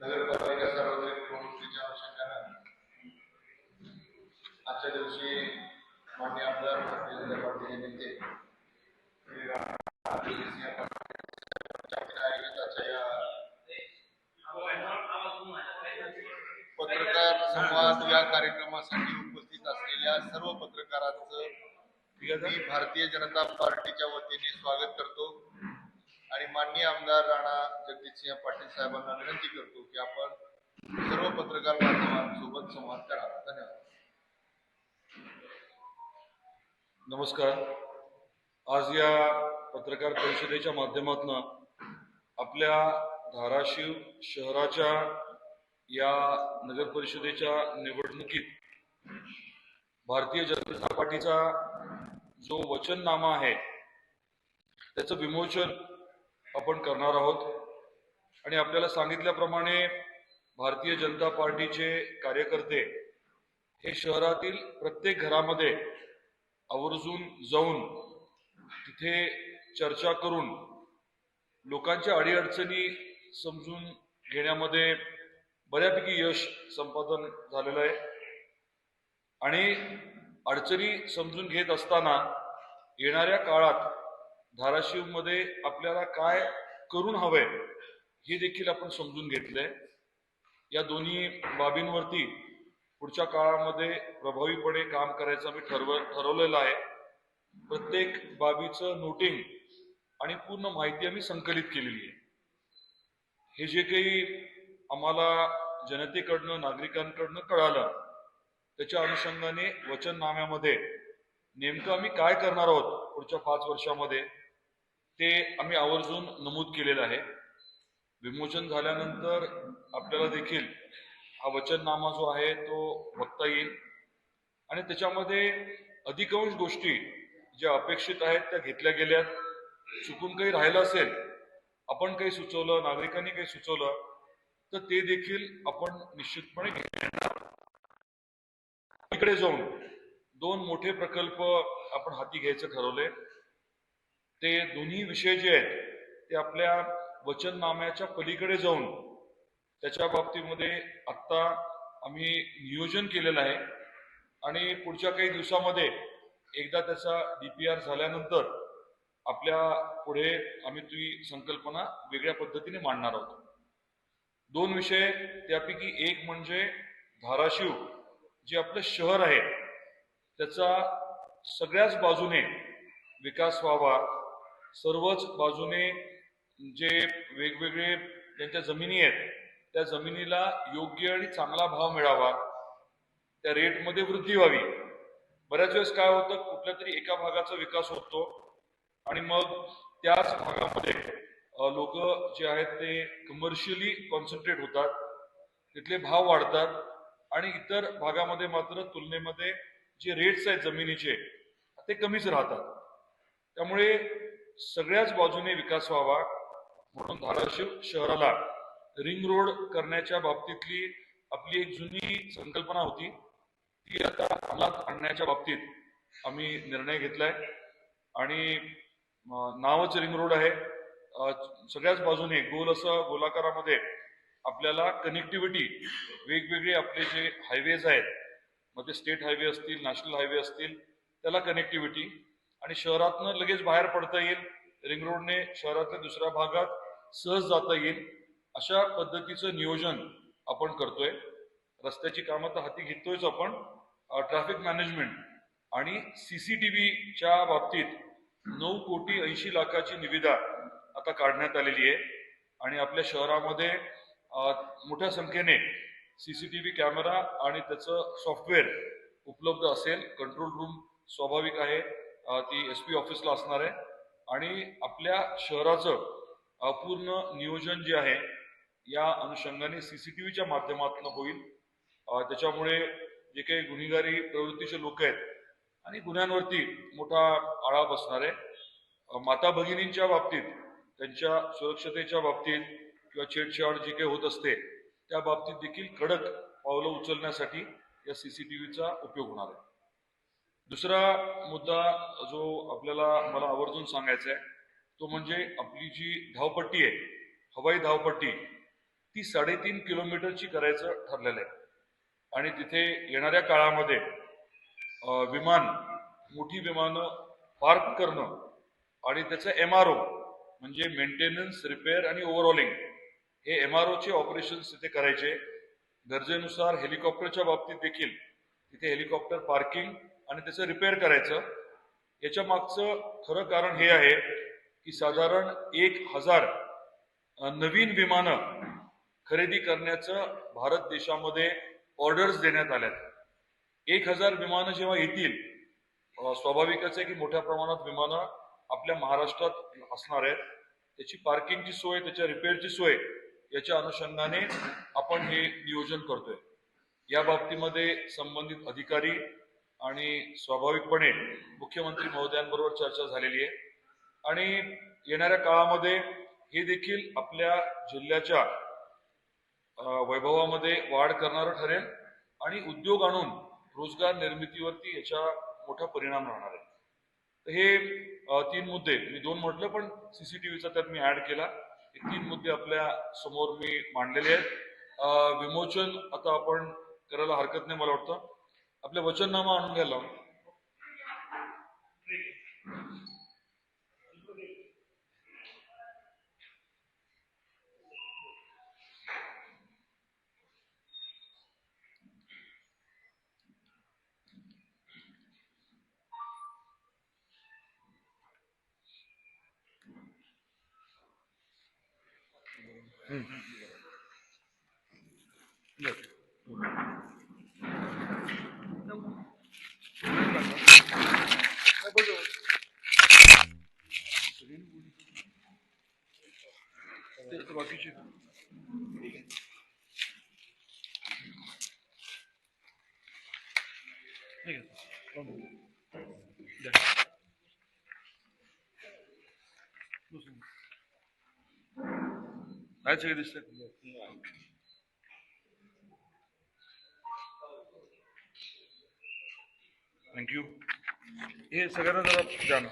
नगरपालिका सार्वजनिक निवडणुकीच्या अनुषंगानं आजच्या दिवशी मान्य आमदार भारतीय जनता पार्टीचे नेते श्री रामसिंह पाटील आयोजित या पत्रकार संवाद या कार्यक्रमासाठी उपस्थित असलेल्या सर्व पत्रकारांचं मी भारतीय जनता पार्टीच्या वतीने स्वागत करतो. आणि माननीय आमदार राणा जगजितसिंह पाटील साहेबांना विनंती करतो की आपण सर्व पत्रकार बांधवांसोबत संवाद करा. धन्यवाद. नमस्कार. आज या पत्रकार परिषदेच्या माध्यमातून आपल्या धाराशिव शहराच्या या नगर परिषदेच्या निवडणुकीत भारतीय जनता पार्टीचा जो वचननामा आहे त्याचं विमोचन आपण करणार आहोत. आणि आपल्याला सांगितल्याप्रमाणे भारतीय जनता पार्टीचे कार्यकर्ते हे शहरातील प्रत्येक घरामध्ये आवर्जून जाऊन तिथे चर्चा करून लोकांच्या अडीअडचणी समजून घेण्यामध्ये बऱ्यापैकी यश संपादन झालेलं आहे. आणि अडचणी समजून घेत असताना येणाऱ्या काळात धाराशिवमध्ये आपल्याला काय करून हवंय हे देखील आपण समजून घेतलंय. या दोन्ही बाबींवरती पुढच्या काळामध्ये प्रभावीपणे काम करायचं आम्ही ठरव ठरवलेलं आहे. प्रत्येक बाबीचं नोटिंग आणि पूर्ण माहिती आम्ही संकलित केलेली आहे. हे जे काही आम्हाला जनतेकडनं नागरिकांकडनं कळालं त्याच्या अनुषंगाने वचननाम्यामध्ये नेमकं आम्ही काय करणार आहोत पुढच्या पाच वर्षामध्ये? ते आम्ही आवर्जून नमूद केलेलं आहे. विमोचन झाल्यानंतर आपल्याला देखील हा वचननामा जो आहे तो बघता येईल. आणि त्याच्यामध्ये अधिकांश गोष्टी ज्या अपेक्षित आहेत त्या घेतल्या गेल्यात. चुकून काही राहिलं असेल आपण काही सुचवलं नागरिकांनी काही सुचवलं तर ते देखील आपण निश्चितपणे इकडे जाऊन दोन मोठे प्रकल्प आपण हाती घ्यायचं ठरवले ते दोन्ही विषय जे आहेत ते आपल्या वचननाम्याच्या पलीकडे जाऊन त्याच्या बाबतीमध्ये आत्ता आम्ही नियोजन केलेलं आहे. आणि पुढच्या काही दिवसामध्ये एकदा त्याचा डीपीआर झाल्यानंतर आपल्या पुढे आम्ही ती संकल्पना वेगळ्या पद्धतीने मांडणार आहोत. दोन विषय त्यापैकी एक म्हणजे धाराशिव जे आपलं शहर आहे त्याचा सगळ्याच बाजूने विकास व्हावा सर्वच बाजूने जे वेगवेगळे त्यांच्या जमिनी आहेत त्या जमिनीला योग्य आणि चांगला भाव मिळावा त्या रेटमध्ये वृद्धी व्हावी. बऱ्याच वेळेस काय होतं कुठल्या तरी एका भागाचा विकास होतो आणि मग त्याच भागामध्ये लोक जे आहेत ते कमर्शियली कॉन्सन्ट्रेट होतात तिथले भाव वाढतात आणि इतर भागामध्ये मात्र तुलनेमध्ये जे रेट्स आहेत जमिनीचे ते कमीच राहतात. त्यामुळे सगळ्याच बाजूने विकास व्हावा म्हणून धाराशिव शहराला रिंग रोड करण्याच्या बाबतीतली आपली एक जुनी संकल्पना होती. ती आता अंमलात आणण्याच्या बाबतीत आम्ही निर्णय घेतलाय. आणि नावच रिंग रोड आहे. सगळ्याच बाजूने गोल असं गोलाकारामध्ये आपल्याला कनेक्टिव्हिटी वेगवेगळे आपले जे हायवेज आहेत मग ते स्टेट हायवे असतील नॅशनल हायवे असतील त्याला कनेक्टिव्हिटी आणि शहरातनं लगेच बाहेर पडता येईल. रिंग रोडने शहरातल्या दुसऱ्या भागात सहज जाता येईल. अशा पद्धतीचं नियोजन आपण करतोय. रस्त्याची कामं तर हाती घेतोयच आपण. ट्रॅफिक मॅनेजमेंट आणि सीसीटीव्हीच्या बाबतीत नऊ कोटी ऐंशी लाखाची निविदा आता काढण्यात आलेली आहे. आणि आपल्या शहरामध्ये मोठ्या संख्येने सीसीटीव्ही कॅमेरा आणि त्याचं सॉफ्टवेअर उपलब्ध असेल. कंट्रोल रूम स्वाभाविक आहे. ती एस पी ऑफिसला असणार आहे. आणि आपल्या शहराचं पूर्ण नियोजन जे आहे या अनुषंगाने सीसीटीव्हीच्या माध्यमातून होईल. त्याच्यामुळे जे काही गुन्हेगारी प्रवृत्तीचे लोक आहेत आणि गुन्ह्यांवरती मोठा आळा बसणार आहे. माता भगिनींच्या बाबतीत त्यांच्या सुरक्षतेच्या बाबतीत किंवा छेडछाड जी काही होत असते त्या बाबतीत देखील कडक पावलं उचलण्यासाठी या सीसीटीव्हीचा उपयोग होणार आहे. दुसरा मुद्दा जो आपल्याला मला आवर्जून सांगायचा आहे तो म्हणजे आपली जी धावपट्टी आहे हवाई धावपट्टी ती साडेतीन किलोमीटरची करायचं ठरलेलं आहे. आणि तिथे येणाऱ्या काळामध्ये विमान मोठी विमानं पार्क करणं आणि त्याचं एम आर ओ म्हणजे मेंटेनन्स रिपेअर आणि ओव्हरऑलिंग हे एम आर ओचे ऑपरेशन्स तिथे करायचे. गरजेनुसार हेलिकॉप्टरच्या बाबतीत देखील तिथे हेलिकॉप्टर पार्किंग आणि त्याचं रिपेअर करायचं. याच्या मागचं खरं कारण हे आहे की साधारण एक हजार नवीन विमानं खरेदी करण्याचं भारत देशामध्ये ऑर्डर्स देण्यात आल्यात. एक हजार विमानं जेव्हा येतील स्वाभाविकच आहे की मोठ्या प्रमाणात विमानं आपल्या महाराष्ट्रात असणार आहेत. त्याची पार्किंगची सोय त्याच्या रिपेअरची सोय याच्या अनुषंगाने आपण हे नियोजन करतोय. या बाबतीमध्ये संबंधित अधिकारी आणि स्वाभाविकपणे मुख्यमंत्री महोदयांबरोबर चर्चा झालेली आहे. आणि येणाऱ्या काळामध्ये हे देखील आपल्या जिल्ह्याच्या वैभवामध्ये वाढ करणारं ठरेल आणि उद्योग आणून रोजगार निर्मितीवरती याचा मोठा परिणाम राहणार आहे. तर हे तीन मुद्दे मी दोन म्हटलं पण सीसीटीव्हीचा त्यात मी ऍड केला. हे तीन मुद्दे आपल्यासमोर मी मांडलेले आहेत. विमोचन आता आपण करायला हरकत नाही मला वाटतं. आपल्या वचननामा आणून घ्यायला लावा. काय सगळे दिसतंय थँक्यू हे सगळ्यांना जरा द्या ना